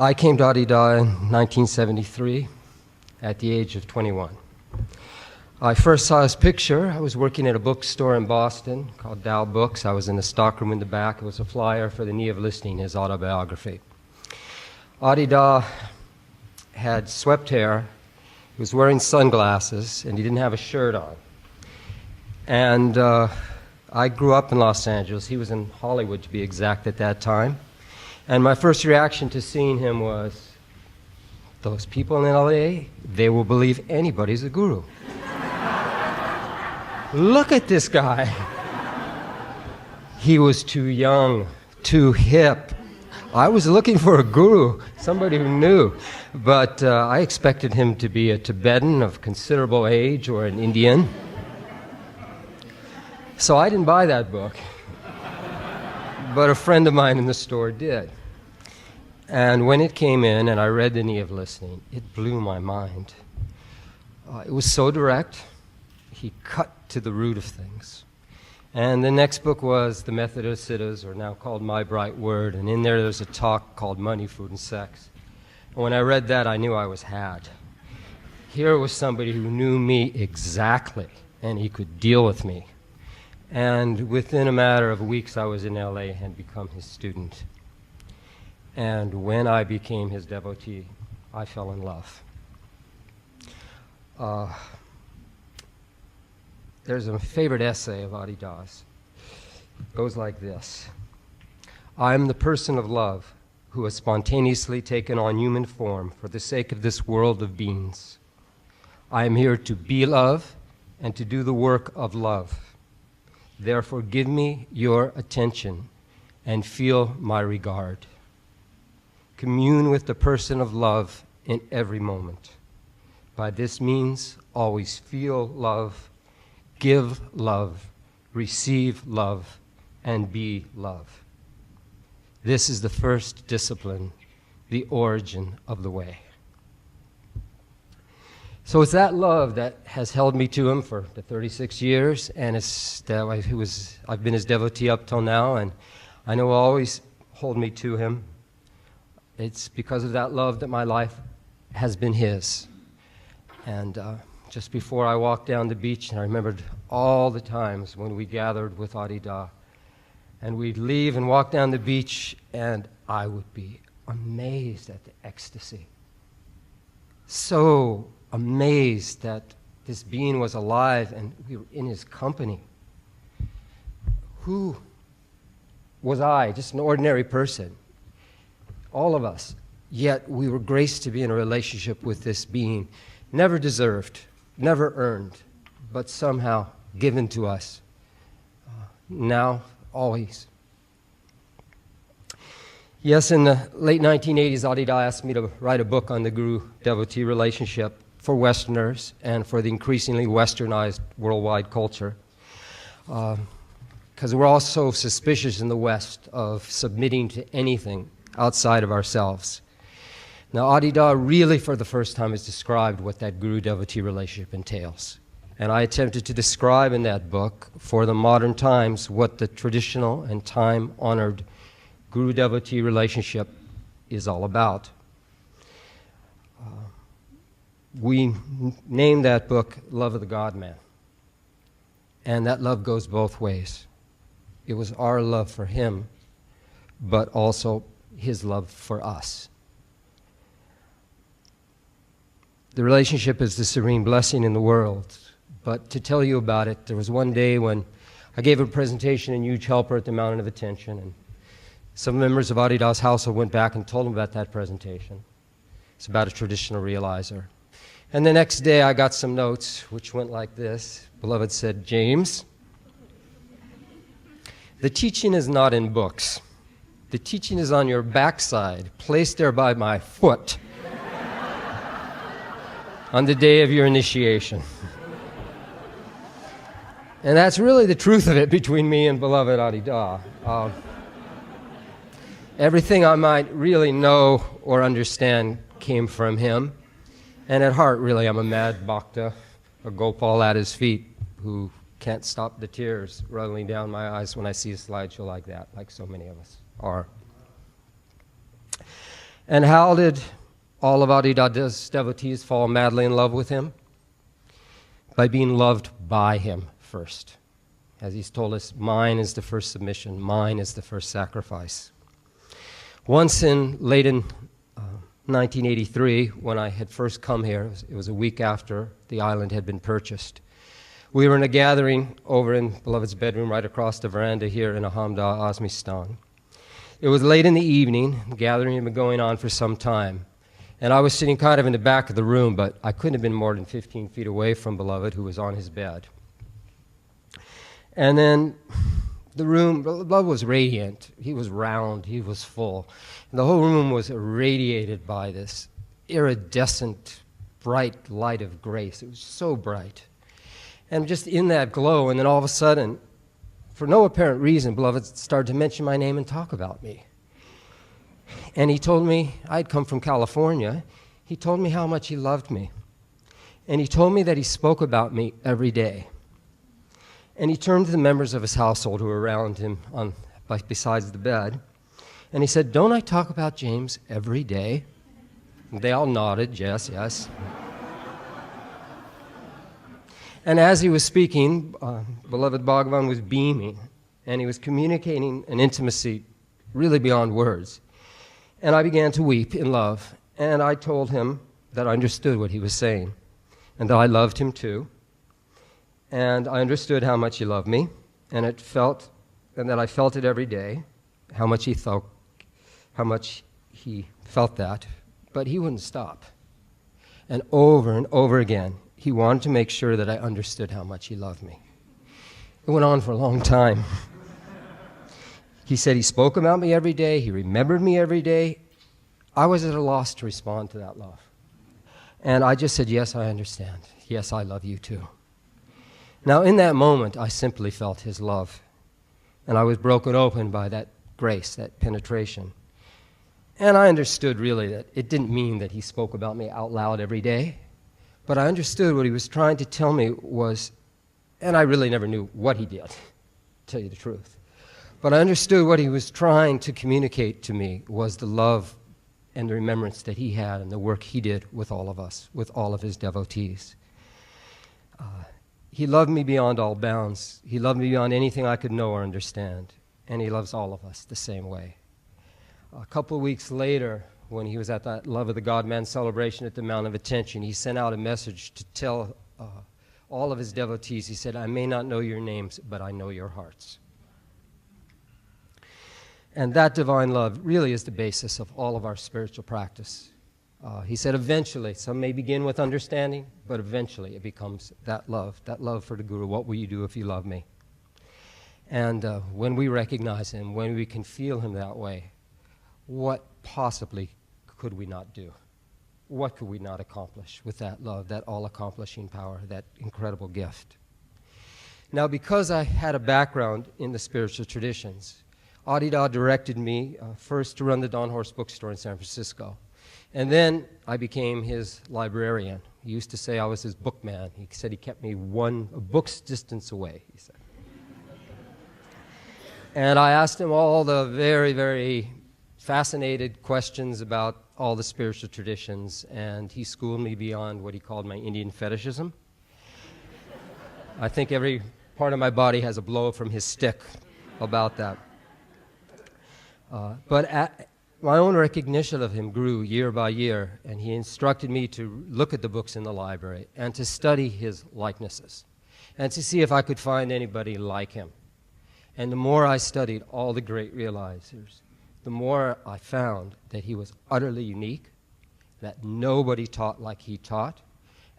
I came to Adida in 1973 at the age of 21. I first saw his picture. I was working at a bookstore in Boston called Dow Books. I was in the stockroom in the back. It was a flyer for the Knee of Listening, his autobiography. Adida had swept hair, he was wearing sunglasses, and he didn't have a shirt on. And uh, I grew up in Los Angeles. He was in Hollywood, to be exact, at that time. And my first reaction to seeing him was those people in LA, they will believe anybody's a guru. Look at this guy. He was too young, too hip. I was looking for a guru, somebody who knew. But uh, I expected him to be a Tibetan of considerable age or an Indian. So I didn't buy that book. But a friend of mine in the store did. And when it came in and I read The Knee of Listening, it blew my mind. Uh, it was so direct, he cut to the root of things. And the next book was The Method of Siddhas, or now called My Bright Word, and in there there's a talk called Money, Food, and Sex. And when I read that, I knew I was had. Here was somebody who knew me exactly, and he could deal with me. And within a matter of weeks, I was in LA and become his student. And when I became his devotee, I fell in love. Uh, there's a favorite essay of Adi Das. It goes like this I am the person of love who has spontaneously taken on human form for the sake of this world of beings. I am here to be love and to do the work of love. Therefore, give me your attention and feel my regard. Commune with the person of love in every moment. By this means, always feel love give love, receive love, and be love. This is the first discipline, the origin of the way. So it's that love that has held me to him for the 36 years, and it's that was, I've been his devotee up till now, and I know will always hold me to him. It's because of that love that my life has been his. And uh, just before I walked down the beach, and I remembered all the times when we gathered with Adida. And we'd leave and walk down the beach, and I would be amazed at the ecstasy. So amazed that this being was alive and we were in his company. Who was I, just an ordinary person? All of us. Yet we were graced to be in a relationship with this being, never deserved, never earned, but somehow given to us. Uh, now, always. Yes, in the late 1980s, Adida asked me to write a book on the guru devotee relationship for Westerners and for the increasingly westernized worldwide culture. Because uh, we're all so suspicious in the West of submitting to anything outside of ourselves. Now, Adida really, for the first time, has described what that guru devotee relationship entails. And I attempted to describe in that book for the modern times what the traditional and time honored guru devotee relationship is all about. Uh, we named that book Love of the God Man. And that love goes both ways. It was our love for him, but also his love for us. The relationship is the serene blessing in the world. But to tell you about it, there was one day when I gave a presentation in Huge Helper at the Mountain of Attention, and some members of Adidas household went back and told them about that presentation. It's about a traditional realizer. And the next day I got some notes which went like this. Beloved said, James, the teaching is not in books. The teaching is on your backside, placed there by my foot on the day of your initiation. and that's really the truth of it between me and beloved Adida. Uh, everything I might really know or understand came from him. And at heart, really, I'm a mad bhakta, a Gopal at his feet who can't stop the tears rolling down my eyes when I see a slideshow like that, like so many of us are. And how did all of Adidada's devotees fall madly in love with him? By being loved by him first. As he's told us, mine is the first submission, mine is the first sacrifice. Once in late in uh, 1983, when I had first come here, it was, it was a week after the island had been purchased. We were in a gathering over in Beloved's bedroom right across the veranda here in Ahamda, Osmistan. It was late in the evening, the gathering had been going on for some time. And I was sitting kind of in the back of the room, but I couldn't have been more than 15 feet away from Beloved, who was on his bed. And then the room, Beloved was radiant. He was round, he was full. And the whole room was irradiated by this iridescent, bright light of grace. It was so bright. And just in that glow, and then all of a sudden, for no apparent reason, beloved started to mention my name and talk about me. And he told me, I'd come from California. He told me how much he loved me. And he told me that he spoke about me every day. And he turned to the members of his household who were around him on, besides the bed. And he said, Don't I talk about James every day? They all nodded, yes, yes. And as he was speaking, uh, beloved Bhagavan was beaming, and he was communicating an intimacy really beyond words. And I began to weep in love, and I told him that I understood what he was saying, and that I loved him too. And I understood how much he loved me, and it felt, and that I felt it every day, how much he felt, how much he felt that, but he wouldn't stop. And over and over again, he wanted to make sure that I understood how much he loved me. It went on for a long time. he said he spoke about me every day, he remembered me every day. I was at a loss to respond to that love. And I just said, Yes, I understand. Yes, I love you too. Now, in that moment, I simply felt his love. And I was broken open by that grace, that penetration. And I understood really that it didn't mean that he spoke about me out loud every day. But I understood what he was trying to tell me was, and I really never knew what he did, to tell you the truth. But I understood what he was trying to communicate to me was the love and the remembrance that he had and the work he did with all of us, with all of his devotees. Uh, he loved me beyond all bounds. He loved me beyond anything I could know or understand. And he loves all of us the same way. A couple of weeks later, when he was at that Love of the God Man celebration at the Mount of Attention, he sent out a message to tell uh, all of his devotees, he said, I may not know your names, but I know your hearts. And that divine love really is the basis of all of our spiritual practice. Uh, he said, eventually, some may begin with understanding, but eventually it becomes that love, that love for the Guru. What will you do if you love me? And uh, when we recognize him, when we can feel him that way, what possibly could we not do? What could we not accomplish with that love, that all accomplishing power, that incredible gift? Now, because I had a background in the spiritual traditions, Adida directed me uh, first to run the Don Horse bookstore in San Francisco. And then I became his librarian. He used to say I was his bookman. He said he kept me one book's distance away, he said. and I asked him all the very, very fascinated questions about all the spiritual traditions, and he schooled me beyond what he called my Indian fetishism. I think every part of my body has a blow from his stick about that. Uh, but at, my own recognition of him grew year by year, and he instructed me to look at the books in the library and to study his likenesses and to see if I could find anybody like him. And the more I studied all the great realizers, the more I found that he was utterly unique, that nobody taught like he taught,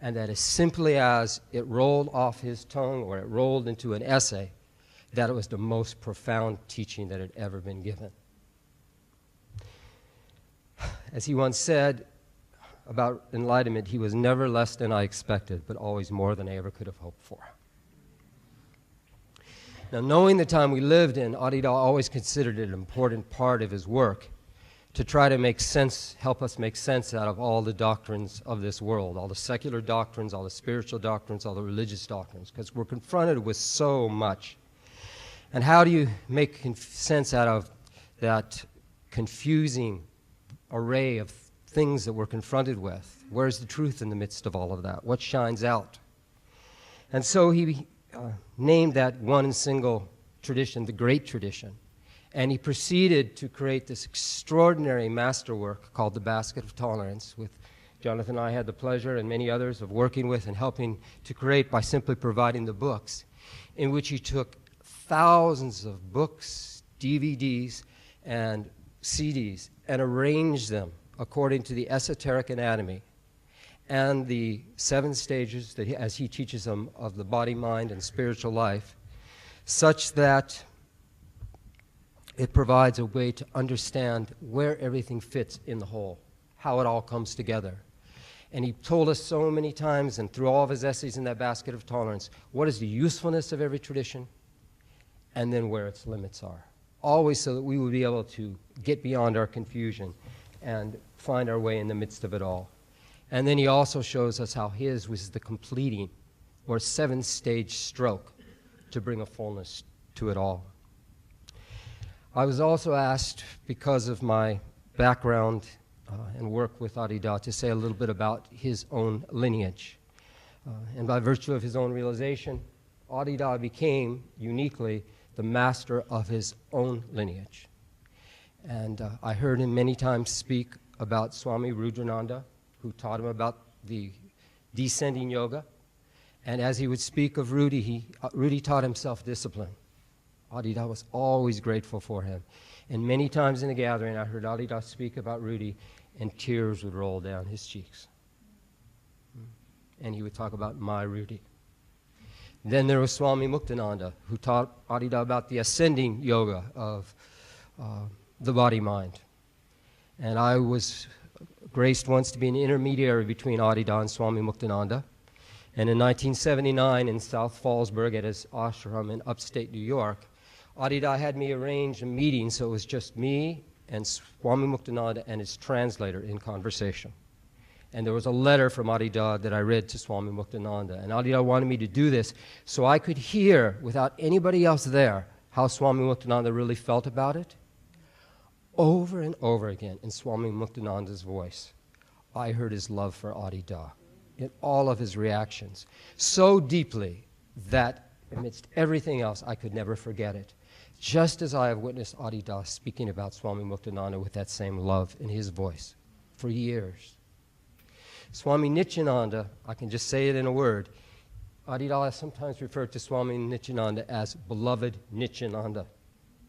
and that as simply as it rolled off his tongue or it rolled into an essay, that it was the most profound teaching that had ever been given. As he once said about enlightenment, he was never less than I expected, but always more than I ever could have hoped for. Now, knowing the time we lived in, Adida always considered it an important part of his work to try to make sense, help us make sense out of all the doctrines of this world, all the secular doctrines, all the spiritual doctrines, all the religious doctrines, because we're confronted with so much. And how do you make sense out of that confusing array of things that we're confronted with. Where's the truth in the midst of all of that? What shines out? And so he uh, named that one single tradition the Great Tradition. And he proceeded to create this extraordinary masterwork called the Basket of Tolerance, with Jonathan and I had the pleasure and many others of working with and helping to create by simply providing the books, in which he took thousands of books, DVDs, and CDs and arranged them according to the esoteric anatomy and the seven stages that he, as he teaches them of the body, mind, and spiritual life, such that it provides a way to understand where everything fits in the whole, how it all comes together. And he told us so many times, and through all of his essays in that basket of tolerance, what is the usefulness of every tradition, and then where its limits are. Always so that we would be able to get beyond our confusion and find our way in the midst of it all. And then he also shows us how his was the completing or seven stage stroke to bring a fullness to it all. I was also asked, because of my background uh, and work with Adida, to say a little bit about his own lineage. Uh, and by virtue of his own realization, Adida became uniquely the master of his own lineage. And uh, I heard him many times speak about Swami Rudrananda, who taught him about the descending yoga. And as he would speak of Rudy, he, uh, Rudy taught himself discipline. Adida was always grateful for him. And many times in the gathering, I heard Adida speak about Rudy, and tears would roll down his cheeks. And he would talk about my Rudy. Then there was Swami Muktananda, who taught Adida about the ascending yoga of uh, the body mind. And I was graced once to be an intermediary between Adida and Swami Muktananda. And in 1979, in South Fallsburg at his ashram in upstate New York, Adida had me arrange a meeting so it was just me and Swami Muktananda and his translator in conversation. And there was a letter from Adida that I read to Swami Muktananda. And Adida wanted me to do this so I could hear, without anybody else there, how Swami Muktananda really felt about it over and over again in Swami Muktananda's voice, I heard his love for Adi Da in all of his reactions so deeply that amidst everything else, I could never forget it. Just as I have witnessed Adida speaking about Swami Muktananda with that same love in his voice for years. Swami Nityananda, I can just say it in a word, Adi Adida sometimes referred to Swami Nityananda as beloved Nityananda,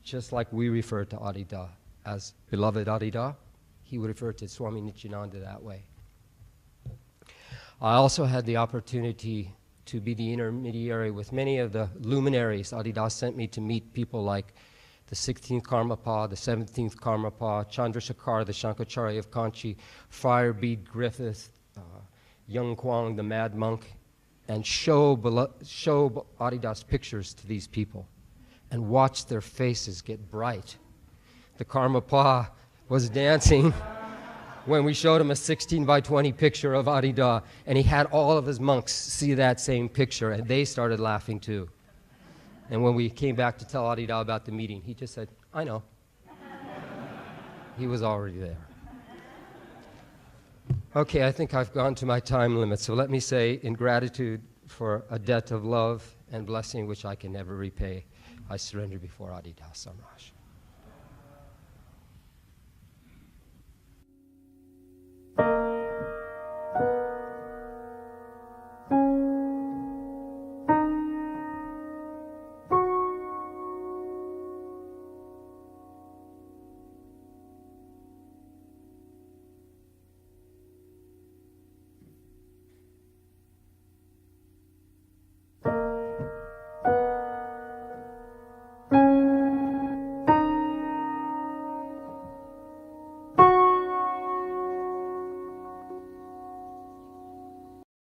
just like we refer to Adida as beloved Adida. He would refer to Swami Nityananda that way. I also had the opportunity to be the intermediary with many of the luminaries. Adida sent me to meet people like the 16th Karmapa, the 17th Karmapa, Chandrasekhar, the Shankaracharya of Kanchi, Bede Griffith, uh, Young Kwang, the Mad Monk, and show, show Adidas pictures to these people and watch their faces get bright the Karmapa was dancing when we showed him a 16 by 20 picture of Adida, and he had all of his monks see that same picture, and they started laughing too. And when we came back to tell Adida about the meeting, he just said, I know. he was already there. Okay, I think I've gone to my time limit, so let me say, in gratitude for a debt of love and blessing which I can never repay, I surrender before Adida Samraj.